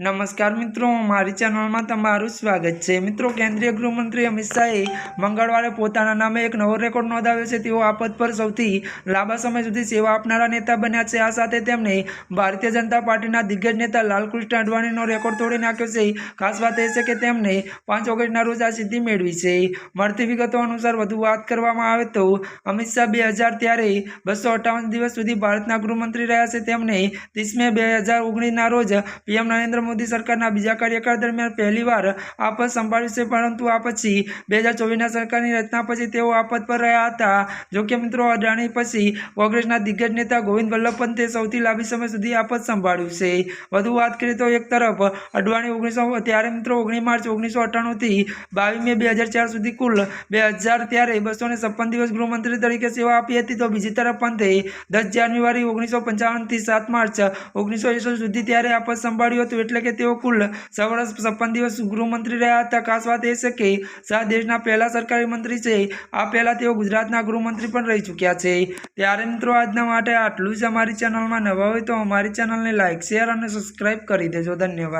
નમસ્કાર મિત્રો, મારી ચેનલમાં તમારું સ્વાગત છે. મિત્રો, કેન્દ્રીય ગૃહમંત્રી અમિત શાહે મંગળવારે પોતાના નામે એક નવો રેકોર્ડ નોંધાવ્યો છે. તેઓ આ પદ પર સૌથી લાંબા સમય સુધી સેવા આપનારા નેતા બન્યા છે. આ સાથે તેમણે ભારતીય જનતા પાર્ટીના દિગ્ગજ નેતા લાલકૃષ્ણ અડવાણીનો રેકોર્ડ તોડી નાખ્યો છે. ખાસ વાત એ છે કે તેમણે પાંચ ઓગસ્ટના રોજ આ સિદ્ધિ મેળવી છે. મળતી વિગતો અનુસાર વધુ વાત કરવામાં આવે તો અમિત શાહ બે હજાર ત્યારે બસો અઠ્ઠાવન દિવસ સુધી ભારતના ગૃહમંત્રી રહ્યા છે. તેમણે ત્રીસ મે બે હજાર ઓગણીસના રોજ પીએમ નરેન્દ્ર મોદી સરકારના બીજા કાર્યકાળ દરમિયાન પહેલીવાર આ પદ સંભાળ્યું છે, પરંતુ આ પછી બે હજાર ચોવીસના સરકારની રચના પછી તેઓ આ પદ પર રહ્યા હતા. જોકે મિત્રો, અદાણી પછી કોંગ્રેસના દિગ્ગજ નેતા ગોવિંદ વલ્લભ પંતે સૌથી લાંબી સમય સુધી આ પદ સંભાળ્યું છે. વધુ વાત કરીએ તો એક તરફ અડવાણી ઓગણીસો ત્યારે મિત્રો ઓગણીસ માર્ચ ઓગણીસો અઠ્ઠાણુંથી બાવીસ મે બે હજાર ચાર સુધી કુલ બે હજાર ત્યારે બસો ને છપ્પન દિવસ ગૃહમંત્રી તરીકે સેવા આપી હતી. તો બીજી તરફ પંતે દસ જાન્યુઆરી ઓગણીસો પંચાવનથી સાત માર્ચ ઓગણીસો એકસઠ સુધી ત્યારે આ પદ સંભાળ્યું હતું. એટલે કે તેઓ કુલ છ વર્ષ છપ્પન દિવસ ગૃહમંત્રી રહ્યા હતા. ખાસ વાત એ છે કે શાહ દેશના પહેલા સરકારી મંત્રી છે. આ પહેલા તેઓ ગુજરાતના ગૃહમંત્રી પણ રહી ચૂક્યા છે. ત્યારે મિત્રો, આજના માટે આટલું જ અમારી ચેનલમાં નવા હોય તો અમારી ચેનલને લાઇક શેર અને સબસ્ક્રાઇબ કરી દેજો. ધન્યવાદ.